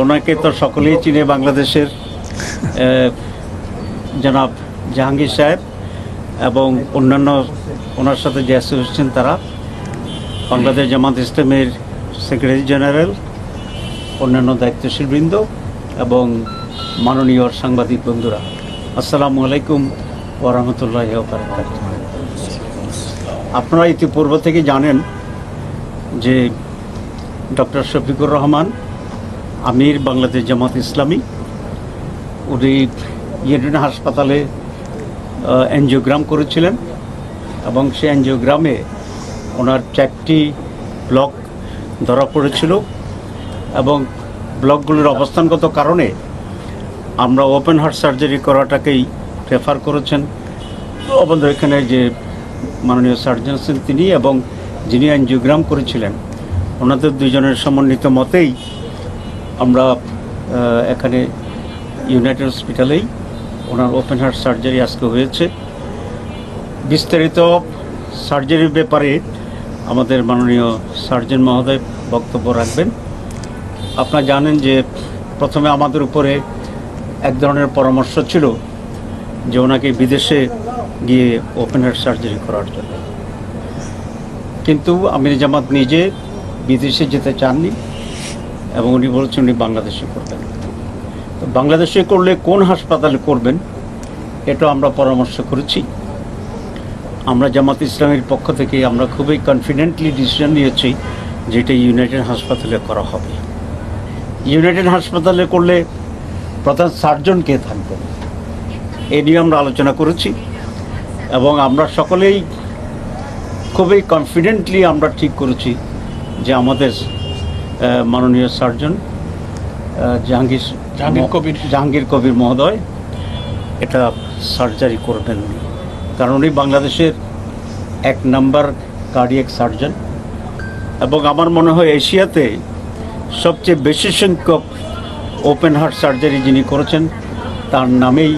ওনাকে তো সকলেই চিনে বাংলাদেশের জনাব জাহাঙ্গীর সাহেব এবং অন্যান্য ওনার সাথে যে অ্যাসোসিয়েশন তারা, বাংলাদেশ জামাত ইসলামের সেক্রেটারি জেনারেল, অন্যান্য দায়িত্বশীল বৃন্দ এবং মাননীয় সাংবাদিক বন্ধুরা। আসসালামু আলাইকুম ওরহমতুল্লাহ আপনারা ইতিপূর্ব থেকে জানেন যে ডক্টর শফিকুর রহমান আমির বাংলাদেশ জামাত ইসলামী। উনি ইয়েডেন হাসপাতালে এনজিওগ্রাম করেছিলেন এবং সেই এনজিওগ্রামে ওনার চারটি ব্লক ধরা পড়েছিল এবং ব্লকগুলির অবস্থানগত কারণে আমরা ওপেন হার্ট সার্জারি করাটাকেই প্রেফার করেছেন। আমাদের এখানে যে মাননীয় সার্জন আছেন তিনি এবং যিনি এনজিওগ্রাম করেছিলেন, ওনাদের দুজনের সমন্বিত মতেই আমরা এখানে ইউনাইটেড হসপিটালেই ওনার ওপেন হার্ট সার্জারি আজকে হয়েছে। বিস্তারিত সার্জারির ব্যাপারে আমাদের মাননীয় সার্জন মহোদয় বক্তব্য রাখবেন। আপনারা জানেন যে প্রথমে আমাদের উপরে এক ধরনের পরামর্শ ছিল যে ওনাকে বিদেশে গিয়ে ওপেন হার্ট সার্জারি করার জন্য। কিন্তু আমির জামাত নিজে বিদেশে যেতে চাননি। এবং উনি বলেছেন উনি বাংলাদেশে করবেন। তো বাংলাদেশে করলে কোন হাসপাতালে করবেন, এটা আমরা পরামর্শ করেছি। আমরা জামাত ইসলামের পক্ষ থেকে আমরা খুবই কনফিডেন্টলি ডিসিশন নিয়েছি যে এটা ইউনাইটেড হাসপাতালে করা হবে। ইউনাইটেড হাসপাতালে করলে প্রধান সার্জন কে থাকবেন, এ নিয়ে আমরা আলোচনা করেছি। এবং আমরা সকলেই খুবই কনফিডেন্টলি আমরা ঠিক করেছি যে আমাদের মাননীয় সার্জন জাহাঙ্গীর জাহাঙ্গীর কবির। জাহাঙ্গীর কবির মহোদয় এটা সার্জারি করবেন উনি। কারণ উনি বাংলাদেশের এক নাম্বার কার্ডিয়াক সার্জন এবং আমার মনে হয় এশিয়াতে সবচেয়ে বেশি সংখ্যক ওপেন হার্ট সার্জারি যিনি করেছেন তার নামেই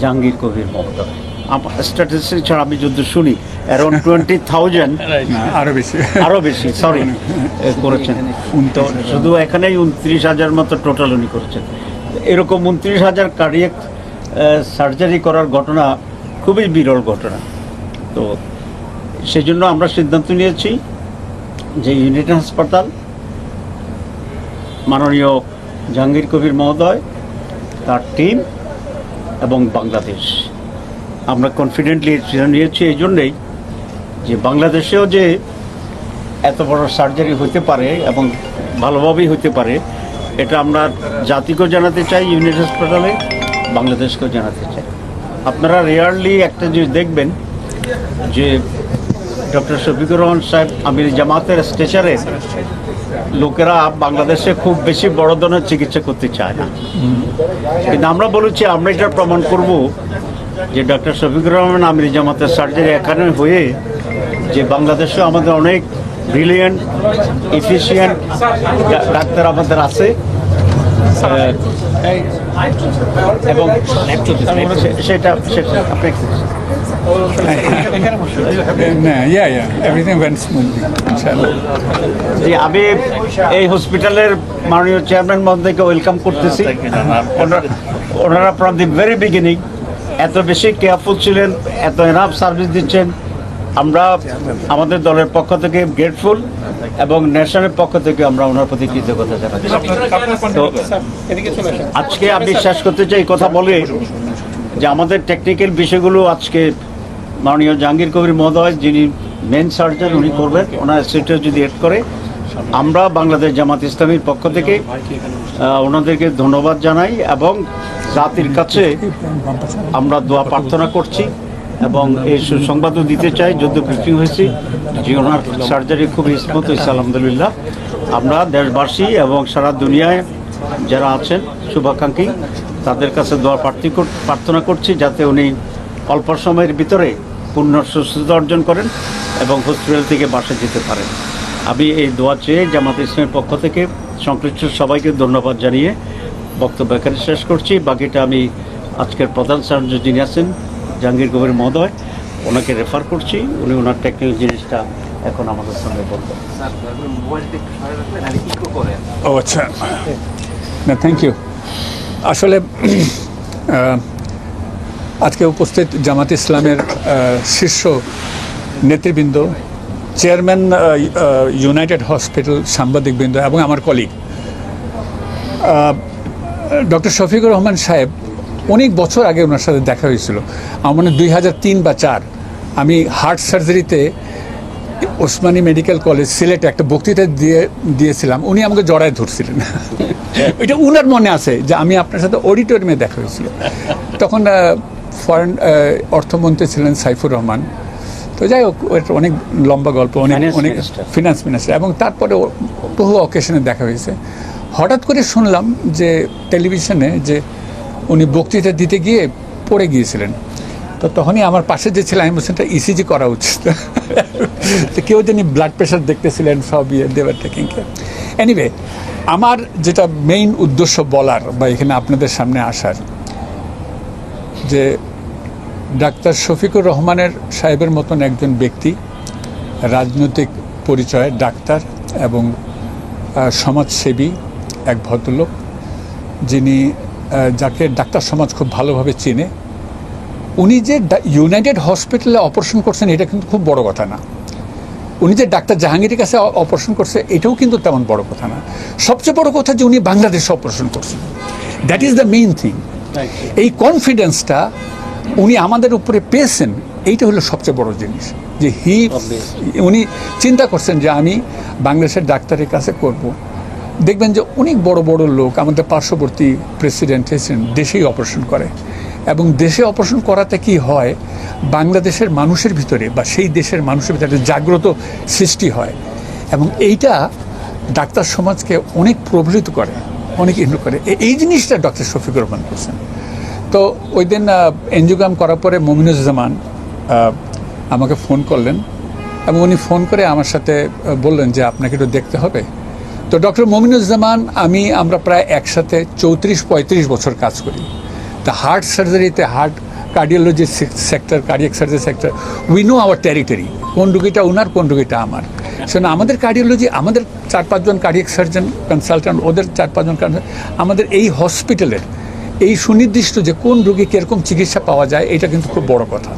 জাহাঙ্গীর কবির মহোদয়। আমার স্ট্যাটিস্টিক ছাড়া আমি যদি শুনি অ্যারাউন্ড টোয়েন্টি থাউজেন্ড না আরও বেশি। আরও বেশি সরি করেছেন। তো শুধু এখানেই উনত্রিশ হাজার মতো টোটাল উনি করেছেন। এরকম উনত্রিশ হাজার কার্ডিয়াক সার্জারি করার ঘটনা খুবই বিরল ঘটনা। তো সেই জন্য আমরা সিদ্ধান্ত নিয়েছি যে ইউনিট হাসপাতাল মাননীয় জাহাঙ্গীর কবির মহোদয় তার টিম এবং বাংলাদেশ। আমরা কনফিডেন্টলি নিয়েছি এই জন্যেই যে বাংলাদেশেও যে এত বড় সার্জারি হতে পারে এবং ভালোভাবেই হতে পারে, এটা আমরা জাতিকেও জানাতে চাই, ইউনিট হাসপাতালে বাংলাদেশকেও জানাতে চাই। আপনারা রেয়ারলি একটা জিনিস দেখবেন যে ডক্টর শফিকুর রহমান সাহেব আমির জামাতের স্টেচারে লোকেরা বাংলাদেশে খুব বেশি বড় ধরনের চিকিৎসা করতে চায় না। কিন্তু আমরা বলেছি, আমরা এটা প্রমাণ করব যে ডক্টর শফিকুর রহমান আমির জামাতের সার্জারি এখানে হয়ে যে বাংলাদেশেও আমাদের অনেক ব্রিলিয়েন্ট এফিসিয়েন্ট ডাক্তার আমাদের আছে। এবং সেটা সেটা আপনি জি আমি এই হসপিটালের মাননীয় চেয়ারম্যান মহোদয়কে ওয়েলকাম করতেছি। ওনারা- ওনারা ফ্রম দি ভেরি বিগিনিং এত বেশি কেয়ারফুল ছিলেন এত এনাফ সার্ভিস দিচ্ছেন। আমরা আমাদের দলের পক্ষ থেকে গ্রেটফুল এবং ন্যাশনালের পক্ষ থেকে আমরা ওনার প্রতি কৃতজ্ঞতা জানাচ্ছি। আজকে আমি শেষ করতে চাই এই কথা বলে যে আমাদের টেকনিক্যাল বিষয়গুলো আজকে মাননীয় জাহাঙ্গীর কবির মহোদয় যিনি মেন সার্জন উনি করবেন। ওনার সিটে যদি এড করে আমরা বাংলাদেশ জামাত ইসলামীর পক্ষ থেকে ওনাদেরকে ধন্যবাদ জানাই এবং জাতির কাছে আমরা দোয়া প্রার্থনা করছি। এবং এই সুসংবাদও দিতে চাই যদ্য ব্রিফিং হয়েছি। যে ওনার সার্জারি খুব স্মুথ হয়েছে, আলহামদুলিল্লাহ। আমরা দেশবাসী এবং সারা দুনিয়ায় যারা আছেন, শুভাকাঙ্ক্ষী, তাদের কাছে দোয়া প্রার্থী প্রার্থনা করছি যাতে উনি অল্প সময়ের ভিতরে পূর্ণ সুস্থতা অর্জন করেন এবং হসপিটাল থেকে বাসা যেতে পারেন। আমি এই দোয়া চেয়ে জামাত ইসলামের পক্ষ থেকে সংশ্লিষ্ট সবাইকে ধন্যবাদ জানিয়ে বক্তব্য এখানে শেষ করছি। বাকিটা আমি আজকের প্রধান সাহায্য যিনি আছেন জাহাঙ্গীর কবির মহোদয় ওনাকে রেফার করছি। উনি ওনার টেকনিক্যাল জিনিসটা এখন আমাদের সঙ্গে বলবেন। ও আচ্ছা। না থ্যাংক ইউ আসলে আজকে উপস্থিত জামাত ইসলামের শীর্ষ নেতৃবৃন্দ চেয়ারম্যান ইউনাইটেড হসপিটাল সাংবাদিকবৃন্দ এবং আমার কলিগ ডক্টর শফিকুর রহমান সাহেব অনেক বছর আগে ওনার সাথে দেখা হয়েছিল। আমার মনে দুই হাজার তিন বা চার আমি হার্ট সার্জারিতে ওসমানী মেডিকেল কলেজ সিলেটে একটা বক্তৃতা দিয়ে দিয়েছিলাম। উনি আমাকে জড়ায় ধরছিলেন। এটা উনার মনে আছে যে আমি আপনার সাথে অডিটোরিয়ামে দেখা হয়েছিল। তখন ফরেন অর্থমন্ত্রী ছিলেন সাইফুর রহমান। তো যাই হোক ওটা অনেক লম্বা গল্প অনেক অনেক. ফিনান্স মিনিস্টার এবং তারপরে বহু অকেশনে দেখা হয়েছে। হঠাৎ করে শুনলাম যে টেলিভিশনে যে উনি বক্তৃতা দিতে গিয়ে পড়ে গিয়েছিলেন। তো তখনই আমার পাশে যে ছিলেন, আমি বলছিলাম ইসিজি করা উচিত। তো কেউ জানি ব্লাড প্রেশার দেখতেছিলেন, সব ইয়ে দেবার টেকিং এনিওয়ে আমার যেটা মেইন উদ্দেশ্য বলার বা এখানে আপনাদের সামনে আসার, যে ডাক্তার শফিকুর রহমানের সাহেবের মতন একজন ব্যক্তি, রাজনৈতিক পরিচয়, ডাক্তার এবং সমাজসেবী, এক ভদ্রলোক, যিনি যাকে ডাক্তার সমাজ খুব ভালোভাবে চেনে উনি যে ইউনাইটেড হসপিটালে অপারেশন করছেন এটা কিন্তু খুব বড় কথা না। উনি যে ডাক্তার জাহাঙ্গীরের কাছে অপারেশন করছে এটাও কিন্তু তেমন বড় কথা না। সবচেয়ে বড় কথা যে উনি বাংলাদেশে অপারেশন করছেন। That is the main thing এই কনফিডেন্সটা উনি আমাদের উপরে পেয়েছেন এইটা হলো সবচেয়ে বড় জিনিস। যে হি উনি চিন্তা করছেন যে আমি বাংলাদেশের ডাক্তারের কাছে করব। দেখবেন যে অনেক বড় বড় লোক আমাদের পার্শ্ববর্তী প্রেসিডেন্ট এসেছেন দেশেই অপারেশন করে। এবং দেশে অপারেশন করাতে কি হয়? বাংলাদেশের মানুষের ভিতরে বা সেই দেশের মানুষের ভিতরে একটা জাগ্রত সৃষ্টি হয়। এবং এইটা ডাক্তার সমাজকে অনেক প্রভাবিত করে, অনেক ইন্দ্র করে। এই জিনিসটা ডক্টর শফিকুর রহমান করছেন। তো ওই দিন এনজিওগ্রাম করার পরে মমিনুজ্জামান আমাকে ফোন করলেন। এবং উনি ফোন করে আমার সাথে বললেন যে আপনাকে একটু দেখতে হবে। তো ডক্টর মমিনুজ্জামান, আমি, আমরা প্রায় একসাথে চৌত্রিশ, পঁয়ত্রিশ বছর কাজ করি। তা heart সার্জারিতে heart cardiology sector cardiac surgery sector we know our territory কোন রুগীটা ওনার কোন রুগীটা আমার। শোনো আমাদের কার্ডিওলজি আমাদের চার পাঁচজন কার্ডিয়াক সার্জন কনসালট্যান্ট ওদের চার পাঁচজন আমাদের এই হসপিটালের এই সুনির্দিষ্ট যে কোন রুগী কীরকম চিকিৎসা পাওয়া যায়, এটা কিন্তু খুব বড় কথা।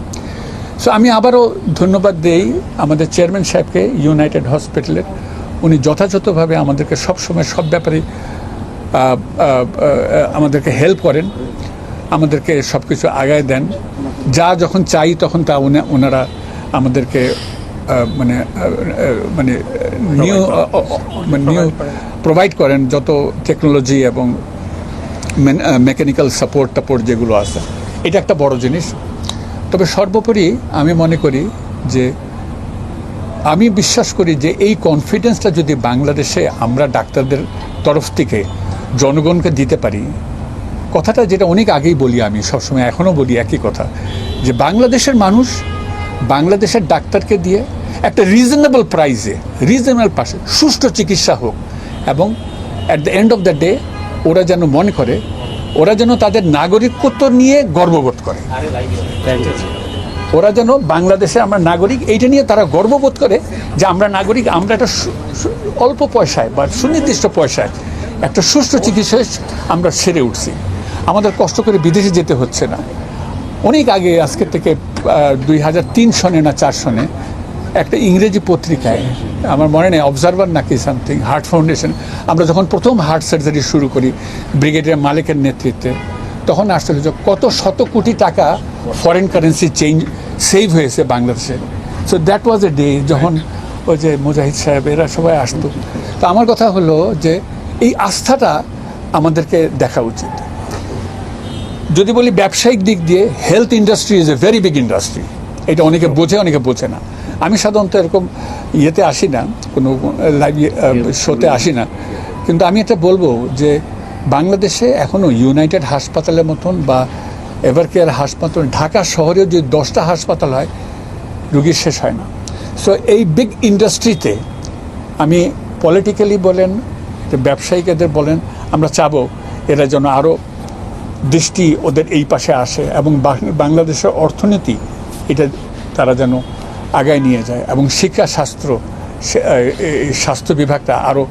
সো আমি আবারও ধন্যবাদ দেই আমাদের চেয়ারম্যান সাহেবকে ইউনাইটেড হসপিটালের উনি যথাযথভাবে আমাদেরকে সবসময় সব ব্যাপারে আমাদেরকে হেল্প করেন আমাদেরকে সব কিছু আগায় দেন। যা যখন চাই তখন তা উনি- ওনারা আমাদেরকে মানে মানে নিউ মানে নিউ প্রোভাইড করেন। যত টেকনোলজি এবং মেকানিক্যাল সাপোর্ট টাপোর্ট যেগুলো আছে। এটা একটা বড় জিনিস। তবে সর্বোপরি আমি মনে করি যে আমি বিশ্বাস করি যে এই কনফিডেন্সটা যদি বাংলাদেশে আমরা ডাক্তারদের তরফ থেকে জনগণকে দিতে পারি কথাটা যেটা অনেক আগেই বলি আমি সবসময় এখনও বলি একই কথা যে বাংলাদেশের মানুষ বাংলাদেশের ডাক্তারকে দিয়ে একটা রিজনেবল প্রাইসে রিজনেবল পাশে সুষ্ঠু চিকিৎসা হোক এবং at the end of the day ওরা যেন মনে করে ওরা যেন তাদের নাগরিকত্ব নিয়ে গর্ববোধ করে ওরা যেন বাংলাদেশে আমরা নাগরিক, এইটা নিয়ে তারা গর্ববোধ করে যে আমরা নাগরিক, আমরা একটা অল্প পয়সায় বা সুনির্দিষ্ট পয়সায় একটা সুষ্ঠু চিকিৎসায় আমরা সেরে উঠছি। আমাদের কষ্ট করে বিদেশে যেতে হচ্ছে না। অনেক আগে, আজকের থেকে দুই হাজার তিন সনে না চার সনে একটা ইংরেজি পত্রিকায়, আমার মনে নেই অবজারভার নাকি সামথিং হার্ট ফাউন্ডেশন আমরা যখন প্রথম হার্ট সার্জারি শুরু করি ব্রিগেডিয়ার মালিকের নেতৃত্বে, তখন আসলে যে কত শত কোটি টাকা ফরেন কারেন্সি চেঞ্জ সেভ হয়েছে বাংলাদেশে। So that was a day যখন ওই যে মুজাহিদ সাহেব, এরা সবাই আসতো। তো আমার কথা হলো যে এই আস্থাটা আমাদেরকে দেখা উচিত। যদি বলি ব্যবসায়িক দিক দিয়ে health industry is a very big industry এটা অনেকে বোঝে অনেকে বোঝে না। আমি সাধারণত এরকম ইয়েতে আসি না, কোনো লাইভ শোতে আসি না। কিন্তু আমি এটা বলব যে বাংলাদেশে এখনও ইউনাইটেড হাসপাতালের মতন বা এভার কেয়ার হাসপাতাল, ঢাকা শহরেও যদি দশটা হাসপাতাল হয়, রুগীর শেষ হয় না। সো এই বিগ ইন্ডাস্ট্রিতে আমি পলিটিক্যালি বলেন ব্যবসায়িকদের বলেন, আমরা চাবো এরা যেন আরও দৃষ্টি ওদের এই পাশে আসে এবং বাংলাদেশের অর্থনীতি এটা তারা যেন আগায় নিয়ে যায় এবং শিক্ষা শাস্ত্র স্বাস্থ্য বিভাগটা আরও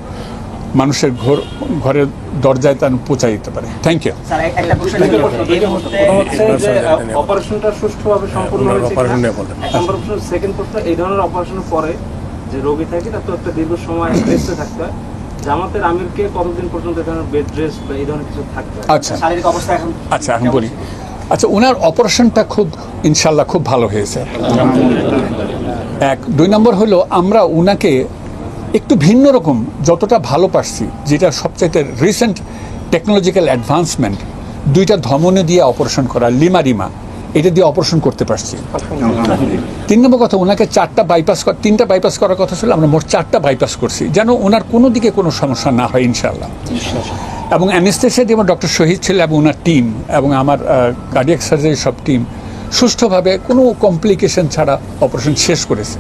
মানুষের ঘর ঘরের দরজায় তার পৌঁছায় দিতে পারে। থ্যাংক ইউ স্যার এক- একটা প্রশ্ন ছিল। এই মুহূর্তে হচ্ছে যে অপারেশনটা সুষ্ঠুভাবে সম্পূর্ণ সেকেন্ড প্রশ্ন এই ধরনের অপারেশনের পরে যে রোগী থাকে তার তো একটা দীর্ঘ সময় রেস্টে থাকতে হয়। জামাতের আমিরকে কতদিন পর্যন্ত ধরনের বেড রেস্ট বা এই ধরনের কিছু থাকতে আচ্ছা। শারীরিক অবস্থা এখন আচ্ছা আমি বলি। আচ্ছা ওনার অপারেশনটা খুব ইনশাল্লাহ খুব ভালো হয়েছে। এক দুই নম্বর হলো আমরা ওনাকে একটু ভিন্ন রকম, যতটা ভালো পারছি, যেটা সবচাইতে রিসেন্ট টেকনোলজিক্যাল অ্যাডভান্সমেন্ট দুইটা ধমনী দিয়ে অপারেশন করা, লিমা রিমা, এটা দিয়ে অপারেশন করতে পারছি। তিন নম্বর কথা, ওনাকে চারটা বাইপাস তিনটা বাইপাস করার কথা ছিল, আমরা মোট চারটা বাইপাস করছি, যেন ওনার কোনো দিকে কোনো সমস্যা না হয় ইনশাল্লাহ এবং অ্যানেস্থেশিয়া যেমন ডক্টর শহীদ ছিল এবং ওনার টিম, এবং আমার কার্ডিয়াক সার্জারি সব টিম, সুষ্ঠুভাবে কোনো কমপ্লিকেশন ছাড়া অপারেশন শেষ করেছে।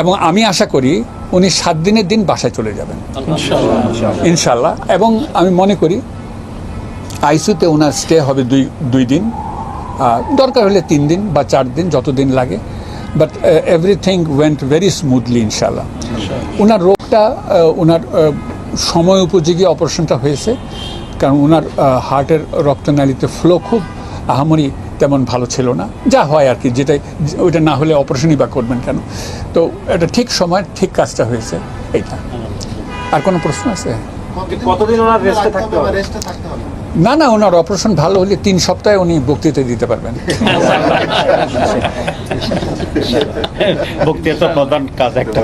এবং আমি আশা করি উনি সাত দিনের দিন বাসায় চলে যাবেন। ইনশাল্লাহ এবং আমি মনে করি আইসিউতে ওনার স্টে হবে দুই দুই দিন। দরকার হলে তিন দিন বা চার দিন যতদিন লাগে। But everything went very smoothly ইনশাল্লাহ ওনার রোগটা ওনার সময় উপযোগী অপারেশনটা হয়েছে। কারণ ওনার হার্টের রক্তনালীতে ফ্লো খুব আহামরি তেমন ভালো ছিল না। যা হয় আর কি যেটাই ওইটা না হলে অপারেশনই বা করবেন কেন? তো এটা ঠিক সময় ঠিক কাজটা হয়েছে এইটা। আর কোনো প্রশ্ন আছে? কতদিন ওনার রেস্টে থাকতে হবে? না না ওনার অপারেশন ভালো হলে তিন সপ্তাহে উনি বক্তৃতা দিতে পারবেন। বক্তৃতা প্রধান কাজ একটা।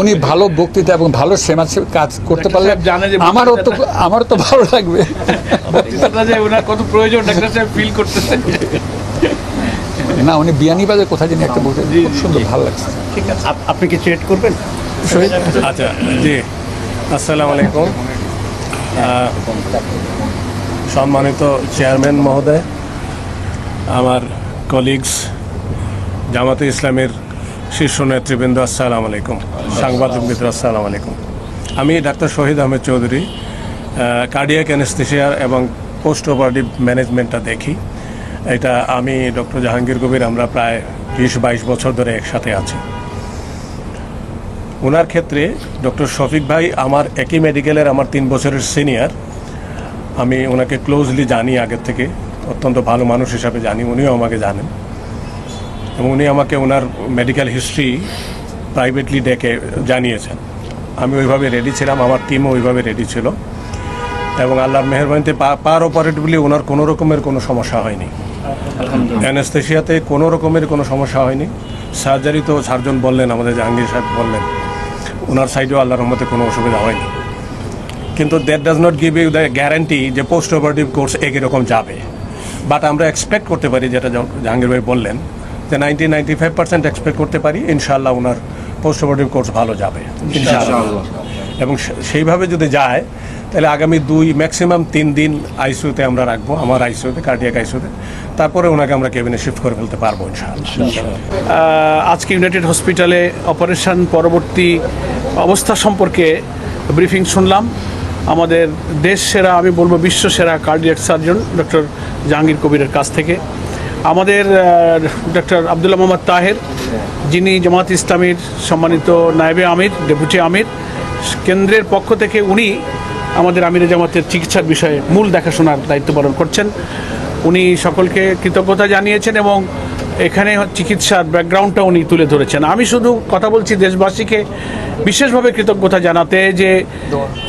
উনি ভালো বক্তৃতা এবং ভালো সেবা কাজ করতে পারলে আমারও তো আমারও তো ভালো লাগবে। বক্তৃতাটা যে ওনার কত প্রয়োজন ডাক্তার সাহেব ফিল করতেছে। না উনি বিয়ানীবাজে কোথায় জানি একটা খুব সুন্দর ভালো লাগছে। আপনি কিছু এড করবেন? আচ্ছা জি। আসসালামু আলাইকুম। সম্মানিত চেয়ারম্যান মহোদয় আমার কলিগস জামাতে ইসলামের শীর্ষ নেতৃবৃন্দ আসসালামু আলাইকুম। সাংবাদিক মিত্র আসসালামু আলাইকুম। আমি ডাক্তার শহীদ আহমেদ চৌধুরী কার্ডিয়াক অ্যানেস্থেশিয়ার এবং পোস্ট অপারেটিভ ম্যানেজমেন্টটা দেখি। এটা আমি ডক্টর জাহাঙ্গীর কবির আমরা প্রায় বিশ বাইশ বছর ধরে একসাথে আছি। ওনার ক্ষেত্রে ডক্টর শফিক ভাই আমার একই মেডিকেলের আমার তিন বছরের সিনিয়র আমি ওনাকে ক্লোজলি জানি আগের থেকে, অত্যন্ত ভালো মানুষ হিসাবে জানি, উনিও আমাকে জানেন। এবং উনি আমাকে ওনার মেডিকেল হিস্ট্রি প্রাইভেটলি ডেকে জানিয়েছেন। আমি ওইভাবে রেডি ছিলাম, আমার টিমও ওইভাবে রেডি ছিল। এবং আল্লাহর মেহরবানিতে পার অপারেটিভলি ওনার কোনো রকমের কোনো সমস্যা হয়নি। অ্যানেস্থেশিয়াতে কোনো রকমের কোনো সমস্যা হয়নি। সার্জারি তো সার্জন বললেন আমাদের জাহাঙ্গীর সাহেব বললেন ওনার সাইডেও আল্লাহর রহমতে কোনো অসুবিধা হয়নি। কিন্তু that does not give you the guarantee যে পোস্ট অপারেটিভ কোর্স একই রকম যাবে। বাট আমরা এক্সপেক্ট করতে পারি যেটা জাহ- জাহাঙ্গীর ভাই বললেন যে ninety ninety five percent expect করতে পারি ইনশাআল্লাহ ওনার পোস্ট অপারেটিভ কোর্স ভালো যাবে ইনশাআল্লাহ। এবং সেইভাবে যদি যায় তাহলে আগামী দুই ম্যাক্সিমাম তিন দিন আইসিউতে আমরা রাখব, আমার আইসিউতে কার্ডিয়াক আইসিউতে তারপরে ওনাকে আমরা কেবিনে শিফট করে ফেলতে পারব আজকে ইউনাইটেড হসপিটালে অপারেশন পরবর্তী অবস্থা সম্পর্কে ব্রিফিং শুনলাম। আমাদের দেশ সেরা, আমি বলব বিশ্ব সেরা কার্ডিয়াক সার্জন ডক্টর জাহাঙ্গীর কবিরের কাছ থেকে। আমাদের ডক্টর আবদুল্লাহ মোহাম্মদ তাহের, যিনি জামাত ইসলামীর সম্মানিত নায়েবে আমির ডেপুটি আমির। কেন্দ্রের পক্ষ থেকে উনি আমাদের আমিরে জামাতের চিকিৎসার বিষয়ে মূল দেখাশোনার দায়িত্ব পালন করছেন। উনি সকলকে কৃতজ্ঞতা জানিয়েছেন এবং এখানে চিকিৎসার ব্যাকগ্রাউন্ডটা উনি তুলে ধরেছেন। আমি শুধু কথা বলছি দেশবাসীকে বিশেষভাবে কৃতজ্ঞতা জানাতে যে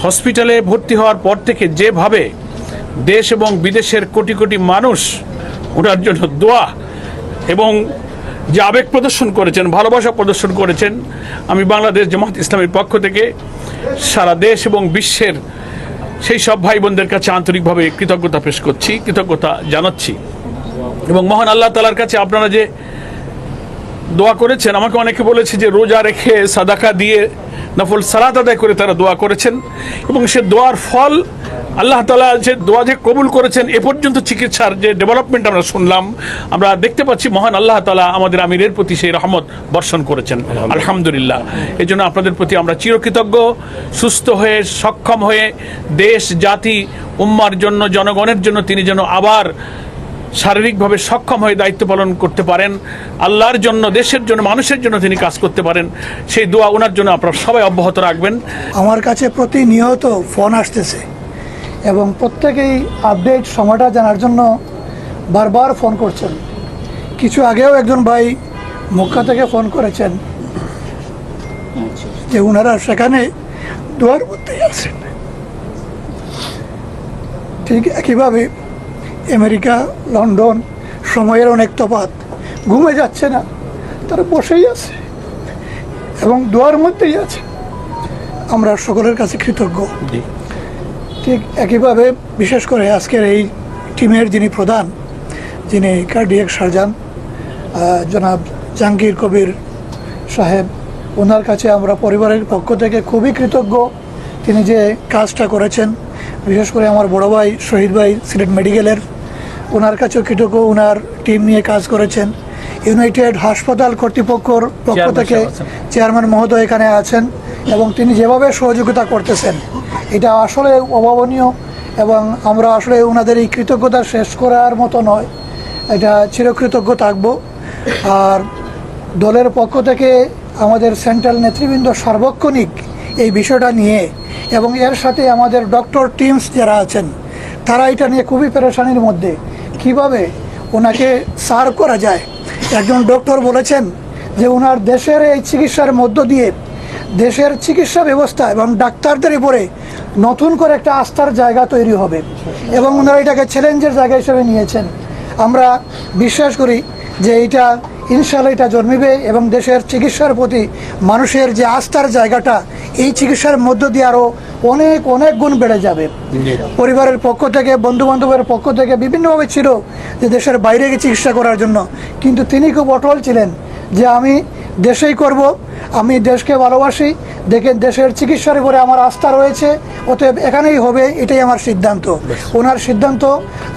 হসপিটালে ভর্তি হওয়ার পর থেকে যেভাবে দেশ এবং বিদেশের কোটি কোটি মানুষ ওনার জন্য দোয়া এবং যে আবেগ প্রদর্শন করেছেন, ভালোবাসা প্রদর্শন করেছেন, আমি বাংলাদেশ জামাত ইসলামের পক্ষ থেকে সারা দেশ এবং বিশ্বের সেই সব ভাই বোনদের কাছে আন্তরিকভাবে কৃতজ্ঞতা পেশ করছি, কৃতজ্ঞতা জানাচ্ছি। এবং মহান আল্লাহ তালার কাছে আপনারা যে দোয়া করেছেন। আমাকে অনেকে বলেছে যে রোজা রেখে সাদাকা দিয়ে নফল সালাত আদায় করে তারা দোয়া করেছেন এবং সে দোয়ার ফল আল্লাহ তালা যে দোয়া যে কবুল করেছেন এ পর্যন্ত চিকিৎসার যে ডেভেলপমেন্ট আমরা শুনলাম আমরা দেখতে পাচ্ছি মহান আল্লাহ তালা আমাদের আমিরের প্রতি সেই রহমত বর্ষণ করেছেন। আলহামদুলিল্লাহ। এই জন্য আপনাদের প্রতি আমরা চিরকৃতজ্ঞ সুস্থ হয়ে সক্ষম হয়ে দেশ জাতি উম্মার জন্য জনগণের জন্য তিনি যেন আবার শারীরিকভাবে সক্ষম হয়ে দায়িত্ব পালন করতে পারেন, আল্লাহর জন্য, দেশের জন্য, মানুষের জন্য তিনি কাজ করতে পারেন, সেই দোয়া ওনার জন্য আপনারা সবাই অব্যাহত রাখবেন। আমার কাছে প্রতিনিয়ত ফোন আসতেছে এবং প্রত্যেকেই আপডেট সময়টা জানার জন্য বারবার ফোন করছেন। কিছু আগেও একজন ভাই মক্কা থেকে ফোন করেছেন যে ওনারা সেখানে দুয়ার মধ্যেই আছেন। ঠিক একইভাবে আমেরিকা লন্ডন সময়ের অনেক তফাত ঘুমে যাচ্ছে না তারা বসেই আছে এবং দুয়ার মধ্যেই আছে। আমরা সকলের কাছে কৃতজ্ঞ। ঠিক একইভাবে বিশেষ করে আজকের এই টিমের যিনি প্রধান যিনি কার্ডিয়াক সার্জান জনাব জাহাঙ্গীর কবির সাহেব ওনার কাছে আমরা পরিবারের পক্ষ থেকে খুবই কৃতজ্ঞ। তিনি যে কাজটা করেছেন বিশেষ করে আমার বড় ভাই শহীদ ভাই সিলেট মেডিকেলের ওনার কাছেও কৃতজ্ঞ ওনার টিম নিয়ে কাজ করেছেন। ইউনাইটেড হাসপাতাল কর্তৃপক্ষর পক্ষ থেকে চেয়ারম্যান মহোদয় এখানে আছেন এবং তিনি যেভাবে সহযোগিতা করতেছেন এটা আসলে অভাবনীয় এবং আমরা আসলে ওনাদের এই কৃতজ্ঞতা শেষ করার মতো নয়। এটা চিরকৃতজ্ঞ থাকব। আর দলের পক্ষ থেকে আমাদের সেন্ট্রাল নেতৃবৃন্দ সার্বক্ষণিক এই বিষয়টা নিয়ে এবং এর সাথে আমাদের ডক্টর টিমস যারা আছেন তারা এটা নিয়ে খুবই পেরেশানির মধ্যে। কীভাবে ওনাকে সার্ভ করা যায়? একজন ডক্টর বলেছেন যে ওনার দেশের এই চিকিৎসার মধ্য দিয়ে দেশের চিকিৎসা ব্যবস্থা এবং ডাক্তারদের উপরে নতুন করে একটা আস্থার জায়গা তৈরি হবে এবং ওনারা এটাকে চ্যালেঞ্জের জায়গা হিসেবে নিয়েছেন। আমরা বিশ্বাস করি যে এইটা ইনশাল্লাহ এটা জন্মিবে এবং দেশের চিকিৎসার প্রতি মানুষের যে আস্থার জায়গাটা এই চিকিৎসার মধ্য দিয়ে আরও অনেক অনেক গুণ বেড়ে যাবে। পরিবারের পক্ষ থেকে বন্ধু বান্ধবের পক্ষ থেকে বিভিন্নভাবে ছিল যে দেশের বাইরে গিয়ে চিকিৎসা করার জন্য। কিন্তু তিনি খুব অটল ছিলেন যে আমি দেশেই করব। আমি দেশকে ভালোবাসি। দেখে দেশের চিকিৎসার উপরে আমার আস্থা রয়েছে। অতএব এখানেই হবে এটাই আমার সিদ্ধান্ত। ওনার সিদ্ধান্ত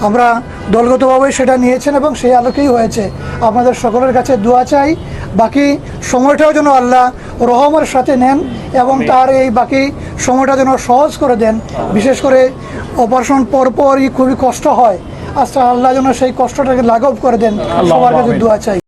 আমরা দলগতভাবে সেটা নিয়েছেন এবং সেই আলোকেই হয়েছে। আপনাদের সকলের কাছে দোয়া চাই। বাকি সময়টাও যেন আল্লাহ রহমের সাথে নেন এবং তার এই বাকি সময়টা যেন সহজ করে দেন। বিশেষ করে অপারেশন পরপরই খুবই কষ্ট হয়। আচ্ছা আল্লাহ যেন সেই কষ্টটাকে লাঘব করে দেন। সবার কাছে দোয়া চাই।